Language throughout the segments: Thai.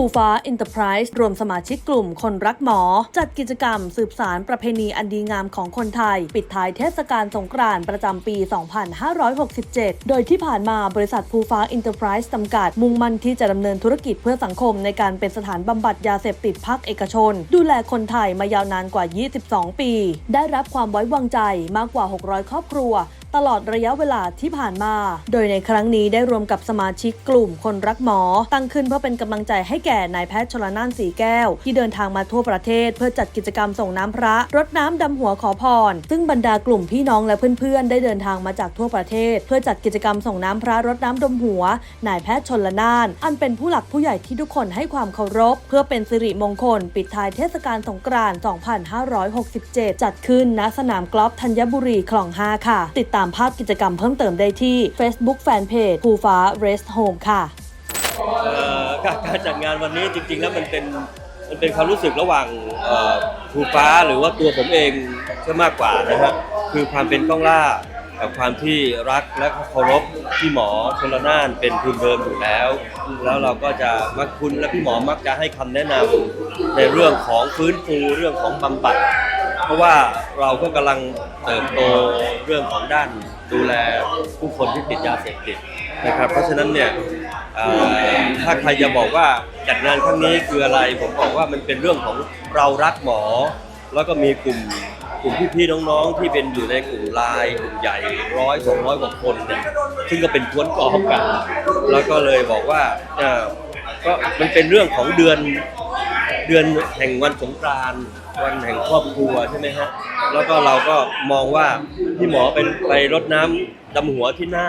ภูฟ้าอินเตอร์ไพรส์รวมสมาชิกกลุ่มคนรักหมอ จัดกิจกรรมสืบสารประเพณีอันดีงามของคนไทย ปิดท้ายเทศกาลสงกรานต์ประจำปี 2567 โดยที่ผ่านมาบริษัทภูฟ้าอินเตอร์ไพรส์จำกัด มุ่งมั่นที่จะดำเนินธุรกิจเพื่อสังคมในการเป็นสถานบำบัดยาเสพติดภาคเอกชน ดูแลคนไทยมายาวนานกว่า 22 ปี ได้รับความไว้วางใจมากกว่า 600 ครอบครัว ตลอดระยะเวลาที่ผ่านมา โดยในครั้งนี้ได้รวมกับสมาชิกกลุ่มคนรักหมอ ตั้งขึ้นเพื่อเป็นกำลังใจให้แก่นายแพทย์ชลนานสีแก้ว ที่เดินทางมาทั่วประเทศ เพื่อจัดกิจกรรมส่งน้ำพระ รดน้ำดำหัวขอพร ซึ่งบรรดากลุ่มพี่น้องและเพื่อนๆ ได้เดินทางมาจากทั่วประเทศ เพื่อจัดกิจกรรมส่งน้ำพระรดน้ำดมหัวนายแพทย์ชนละนาน อันเป็นผู้หลักผู้ใหญ่ที่ทุกคนให้ความเคารพ เพื่อเป็นสิริมงคล ปิดท้ายเทศกาลสงกรานต์ 2567 จัดขึ้นณสนามกอล์ฟธัญบุรีคลอง 5 ค่ะ ติดตามภาพกิจกรรมเพิ่มเติมได้ที่ Facebook Fanpage ภูฟ้า Rest Home ค่ะการจัดงานวันนี้จริง ๆ แล้วมันเป็นมันเป็นความรู้สึกระหว่างภูฟ้าหรือว่าตัวผมเองซะมากกว่านะฮะคือความเป็นต้องล่ากับความที่รักและเคารพพี่หมอชนละนานเป็นทุนเดิมอยู่แล้ว แล้วเราก็จะมักคุณและพี่หมอมักจะให้คำแนะนำในเรื่องของฟื้นฟูเรื่องของบำบัด เพราะว่าเราก็กำลังเติบโตเรื่องของด้านดูแลผู้คนที่ติดยาเสพติดนะครับ เพราะฉะนั้นเนี่ยเอ่อถ้าใครจะบอกว่าจัดงานครั้งนี้คืออะไร ผมบอกว่ามันเป็นเรื่องของเรารักหมอ แล้วก็มีกลุ่มกลุ่มพี่ๆน้องๆที่เป็นอยู่ในกลุ่มไลน์กลุ่มใหญ่ร้อยสองร้อยกว่าคนเนี่ยซึ่งก็เป็นกวนกอกันแล้วก็เลยบอกว่าเอ่อก็มันเป็นเรื่องของเดือน เดือนแห่งวันสงกรานต์วันแห่งครอบครัวใช่ไหมฮะแล้วก็เราก็มองว่าพี่หมอเป็นไปรดน้ำดำหัวที่หน่า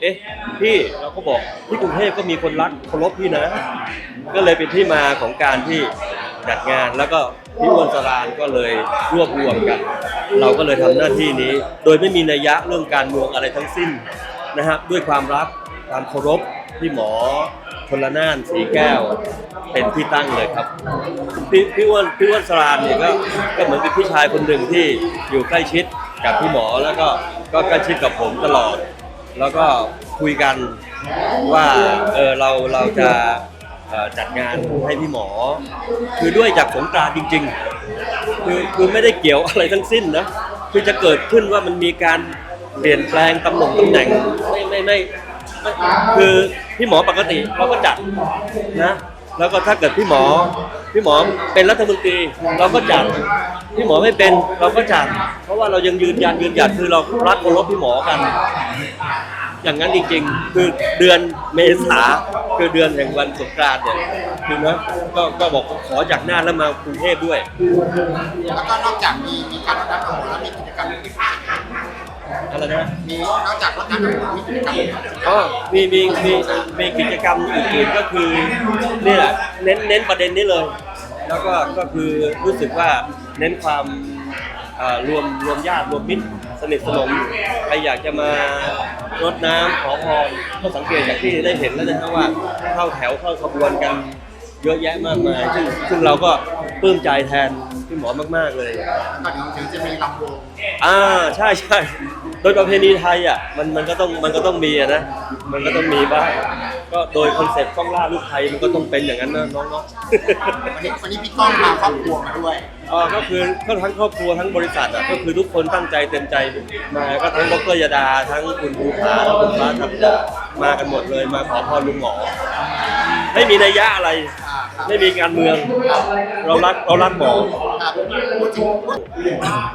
เอ๊ะพี่เราก็บอกที่กรุงเทพก็มีคนรักเคารพพี่นะ ก็เลยเป็นที่มาของการที่จัดงานแล้วก็พี่อ้วนสรานก็เลยรวบรวมกัน เราก็เลยทำหน้าที่นี้ โดยไม่มีนัยยะเรื่องการเมืองอะไรทั้งสิ้นนะฮะด้วยความรักความเคารพ พี่หมอชนละนานสีแก้ว เป็นที่ตั้งเลยครับพี่พี่อ้วนพี่อ้วนสรานเนี่ยก็ก็เหมือนเป็นพี่ชายคนหนึ่งที่อยู่ใกล้ชิดกับพี่หมอแล้วก็ก็ใกล้ชิดกับผมตลอด แล้วก็คุยกันว่าเออเราเราจะจัดงานให้พี่หมอ คือด้วยจากสงกรานจริง ๆ คือคือไม่ได้เกี่ยวอะไรทั้งสิ้นนะคือจะเกิดขึ้นว่ามันมีการเปลี่ยนแปลงตำแหน่งตำแหน่งไม่ไม่ไม่ไม่ คือพี่หมอปกติเราก็จัดนะแล้วก็ถ้าเกิดพี่หมอพี่หมอเป็นรัฐมนตรีเราก็จัดพี่หมอไม่เป็นเราก็จัด เพราะว่าเรายังยืนยันยืนหยัดคือเรารักเคารพพี่หมอกัน อย่างนั้นจริงๆ คือเดือนเมษาคือเดือนแห่งวันสงกรานต์เนี่ยคือนะก็ก็บอกขอจากหน้าแล้วมากรุงเทพด้วย แล้วก็นอกจากมีมีการรดน้ำดำหัวแล้วมีกิจกรรมอื่นอีกไหม อะไรนะมีนอกจากรดน้ำดำหัวมีกิจกรรมอื่นอีกไหมอ๋อมีมีมีมีกิจกรรมอื่นๆก็คือนี่แหละเน้นเน้นประเด็นนี้เลย แล้วก็ก็คือรู้สึกว่าเน้นความเอ่อรวมรวมญาติรวมมิตรสนิทสนมใครอยากจะมารดน้ำขอพรก็สังเกตจากที่ได้เห็นแล้วนะครับว่าเข้าแถวเข้าขบวนกันเยอะแยะมากมายซึ่งซึ่งเราก็ปลื้มใจแทน พี่หมอมากๆเลยก็เดี๋ยวถึงจะมีลำวงอ่าใช่ใช่โดยประเพณีไทยอะมันมันก็ต้องมันก็ต้องมีอะนะมันก็ต้องมีบ้างก็โดยคอนเซ็ปต์ต้องล่าลูกไทยมันก็ต้องเป็นอย่างนั้นนะน้องเนาะวันนี้วันนี้พี่ก้องพาครอบครัวมาด้วยเออก็คือก็ทั้งครอบครัวทั้งบริษัทอะก็คือทุกคนตั้งใจเต็มใจมาก็ทั้งดรยดาทั้งคุณภูผาและคุณฟ้าทับมากันหมดเลยมาขอพรลุงหมอไม่มีนัยยะอะไรอ่าครับไม่มีการเมือง เรารักเรารักหมอ ครับพูดถึงพูด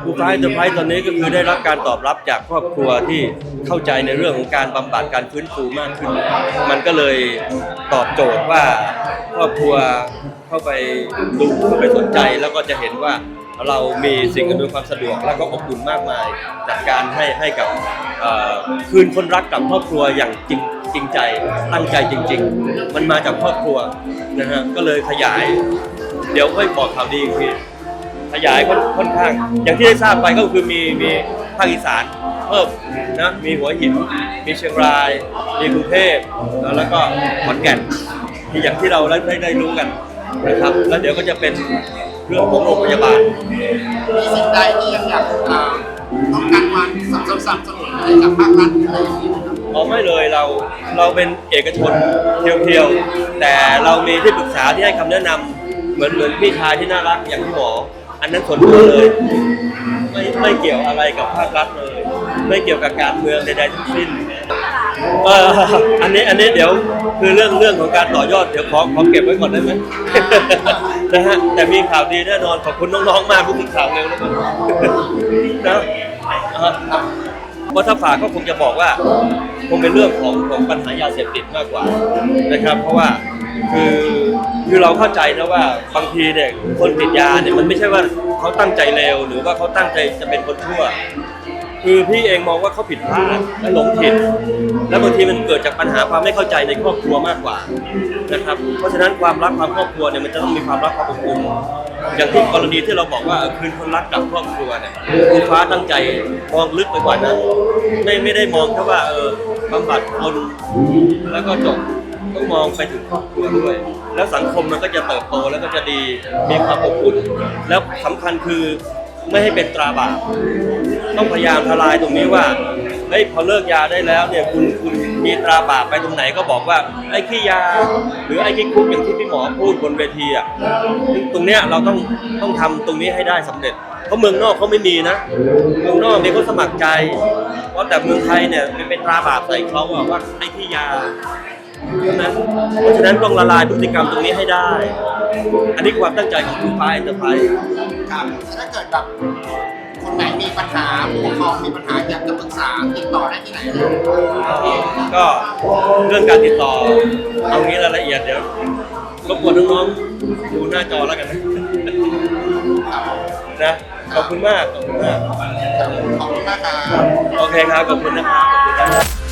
บูฟายเดอะไพรส์ตอนนี้ก็คือได้รับการตอบรับจากครอบครัวที่เข้าใจในเรื่องของการบำบัดการฟื้นฟูมากขึ้น มันก็เลยตอบโจทย์ว่าครอบครัวเข้าไปดูเข้าไปสนใจแล้วก็จะเห็นว่าเรามีสิ่งอำนวยความสะดวกแล้วก็อบอุ่นมากมายจัดการให้ให้กับคืนคนรักกับครอบครัวอย่างจริงจริงใจตั้งใจจริง ๆ มันมาจากครอบครัวนะฮะก็เลยขยาย เดี๋ยวค่อยบอกข่าวดีอีกที ขยายค่อนค่อนข้าง อย่างที่ได้ทราบไปก็คือมีมีภาคอีสานเพิ่มนะมีหัวหิน มีเชียงราย มีกรุงเทพแล้วก็ขอนแก่นที่อย่างที่เราได้ได้ได้รู้กันนะครับ แล้วเดี๋ยวก็จะเป็นเรื่องของโรงพยาบาลมีสิ่งใดที่ยังอยากอ่าต้องการมาสนับสนุนสนับสนุนอะไรจากภาครัฐอะไรอย่างนี้นะครับอ๋อไม่เลยเราเราเป็นเอกชนเพียวๆแต่เรามีที่ปรึกษาที่ให้คำแนะนำเหมือนเหมือนพี่ชายที่น่ารักอย่างพี่หมอ อันนั้นส่วนตัวเลย ไม่ไม่เกี่ยวอะไรกับภาครัฐเลย ไม่เกี่ยวกับการเมืองใดๆทั้งสิ้นเอออันนี้อันนี้เดี๋ยวคือเรื่องเรื่องของการต่อยอดเดี๋ยวขอขอเก็บไว้ก่อนได้ไหม นะฮะแต่มีข่าวดีแน่นอนขอบคุณน้องๆมากผู้สื่อข่าวเร็วแล้วกันนะอ่าเพราะถ้าฝากก็คงจะบอกว่าคงเป็นเรื่องของของปัญหายาเสพติดมากกว่านะครับ เพราะว่าคือ คือเราเข้าใจนะว่าบางทีเนี่ยคนติดยาเนี่ยมันไม่ใช่ว่าเขาตั้งใจเลวหรือว่าเขาตั้งใจจะเป็นคนชั่ว คือพี่เองมองว่าเขาผิดพลาดและหลงผิด แล้วบางทีมันเกิดจากปัญหาความไม่เข้าใจในครอบครัวมากกว่านะครับ เพราะฉะนั้นความรักความครอบครัวเนี่ยมันจะต้องมีความรักความอบอุ่นอย่างที่กรณีที่เราบอกว่าคืนคนรักกับครอบครัวเนี่ยคุณฟ้าตั้งใจมองลึกไปกว่านั้นไม่ไม่ได้มองแค่ว่าเออบำบัดคนแล้วก็จบต้องมองไปถึงครอบครัวด้วย แล้วสังคมมันก็จะเติบโตแล้วก็จะดีมีความอบอุ่นแล้วสำคัญคือไม่ให้เป็นตราบาปต้องพยายามทลายตรงนี้ว่าเฮ้ยพอเลิกยาได้แล้วเนี่ยคุณคุณมีตราบาปไปตรงไหนก็บอกว่าไอ้ขี้ยา หรือไอ้ขี้คุกอย่างที่พี่หมอพูดบนเวทีอะตรงเนี้ยเราต้องต้องทำตรงนี้ให้ได้สำเร็จ เพราะเมืองนอกเขาไม่มีนะเมืองนอกเนี่ยเขาสมัครใจเพราะแต่เมืองไทยเนี่ยมันเป็นตราบาปใส่เขาว่าไอ้ขี้ยา ใช่ไหมเพราะฉะนั้นต้องละลายพฤติกรรมตรงนี้ให้ได้ อันนี้ความตั้งใจของคุณฟ้าเอ็นเตอร์ไพรส์ครับถ้าเกิดแบบคนไหนมีปัญหาผู้ปกครองมีปัญหาอยากจะปรึกษาติดต่อได้ที่ไหนครับก็เรื่องการติดต่อ เอางี้รายละเอียดเดี๋ยวรบกวนน้องๆดูหน้าจอแล้วกันนะนะ ขอบคุณมาก ขอบคุณมาก ขอบคุณมากครับ โอเคครับ ขอบคุณนะครับขอบคุณนะครับ